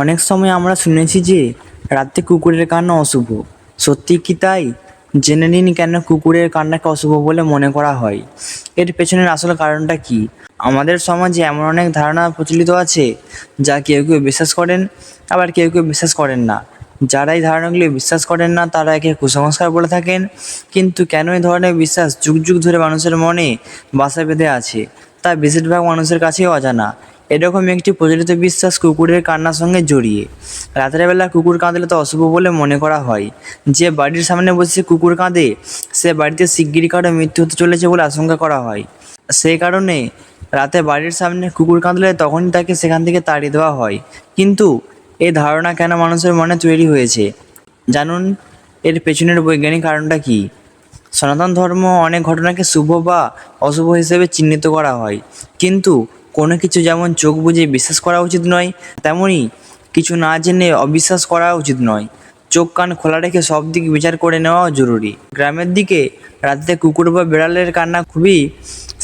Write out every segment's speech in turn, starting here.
অনেক সময় আমরা শুনেছি যে রাতে কুকুরের কান্না অশুভ। সত্যি কি তাই? জেনে নিন কেন কুকুরের কান্নাকে অশুভ বলে মনে করা হয়। এর পেছনের আসল কারণটা কি? আমাদের সমাজে এমন অনেক ধারণা প্রচলিত আছে যা কেউ কেউ বিশ্বাস করেন, আবার কেউ কেউ বিশ্বাস করেন না। যারা এই ধারণাগুলি বিশ্বাস করেন না, তারা একে কুসংস্কার বলে থাকেন। কিন্তু কেন এই ধরনের বিশ্বাস যুগ যুগ ধরে মানুষের মনে বাসা বেঁধে আছে, তা বেশিরভাগ মানুষের কাছেই অজানা। এরকম একটি প্রচলিত বিশ্বাস কুকুরের কান্নার সঙ্গে জড়িয়ে। রাতের বেলা কুকুর কাঁদলে তো অশুভ বলে মনে করা হয়। যে বাড়ির সামনে বসে কুকুর কাঁদে, সে বাড়িতে শিগগিরই কারও মৃত্যু হতে চলেছে বলে আশঙ্কা করা হয়। সেই কারণে রাতে বাড়ির সামনে কুকুর কাঁদলে তখনই তাকে সেখান থেকে তাড়িয়ে দেওয়া হয়। কিন্তু এই ধারণা কেন মানুষের মনে তৈরি হয়েছে? জানুন, এর পেছনের বৈজ্ঞানিক কারণটা কী? সনাতন ধর্ম অনেক ঘটনাকে শুভ বা অশুভ হিসেবে চিহ্নিত করা হয়। কিন্তু কোনো কিছু যেমন চোখ বুজে বিশ্বাস করা উচিত নয় তেমনই কিছু না জেনে অবিশ্বাস করা উচিত নয়। চোখ কান খোলা রেখে সব দিক বিচার করে নেওয়াও জরুরি। গ্রামের দিকে রাতে কুকুর বা বেড়ালের কান্না খুবই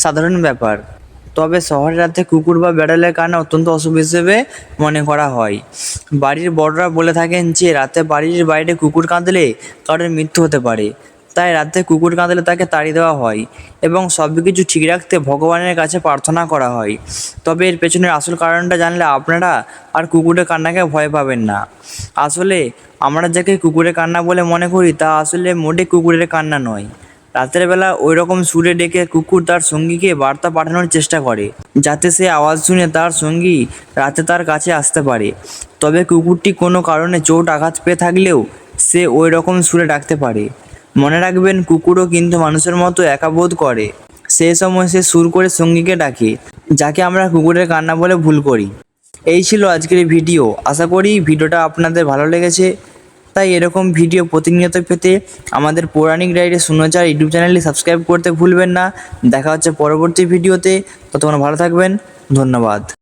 সাধারণ ব্যাপার। তবে শহরে রাতে কুকুর বা বেড়ালের কান্না অত্যন্ত অশুভ হিসেবে মনে করা হয়। বাড়ির বড়রা বলে থাকেন যে, রাতে বাড়ির বাইরে কুকুর কাঁদলে কারোর মৃত্যু হতে পারে। তাই রাতে কুকুর কাঁদলে তাকে তাড়িয়ে দেওয়া হয় এবং সব কিছু ঠিক রাখতে ভগবানের কাছে প্রার্থনা করা হয়। তবে এর পেছনের আসল কারণটা জানলে আপনারা আর কুকুরের কান্নাকে ভয় পাবেন না। আসলে আমরা যাকে কুকুরের কান্না বলে মনে করি, তা আসলে মোটে কুকুরের কান্না নয়। রাতের বেলা ওই রকম সুরে ডেকে কুকুর তার সঙ্গীকে বার্তা পাঠানোর চেষ্টা করে, যাতে সে আওয়াজ শুনে তার সঙ্গী রাতে তার কাছে আসতে পারে। তবে কুকুরটি কোনো কারণে চোট আঘাত পেয়ে থাকলেও সে ওই রকম সুরে ডাকতে পারে। মনে রাখবেন, কুকুরও কিন্তু মানুষের মতো একা বোধ করে। সে সময় সে সুর করে সঙ্গীকে ডাকে, যাকে আমরা কুকুরের কান্না বলে ভুল করি। এই ছিল আজকের ভিডিও। আশা করি ভিডিওটা আপনাদের ভালো লেগেছে। তাই এরকম ভিডিও প্রতিনিয়ত পেতে আমাদের পৌরাণিক ডায়েরি শূন্যচার ইউটিউব চ্যানেলটি সাবস্ক্রাইব করতে ভুলবেন না। দেখা হচ্ছে পরবর্তী ভিডিওতে। ততক্ষণ ভালো থাকবেন। ধন্যবাদ।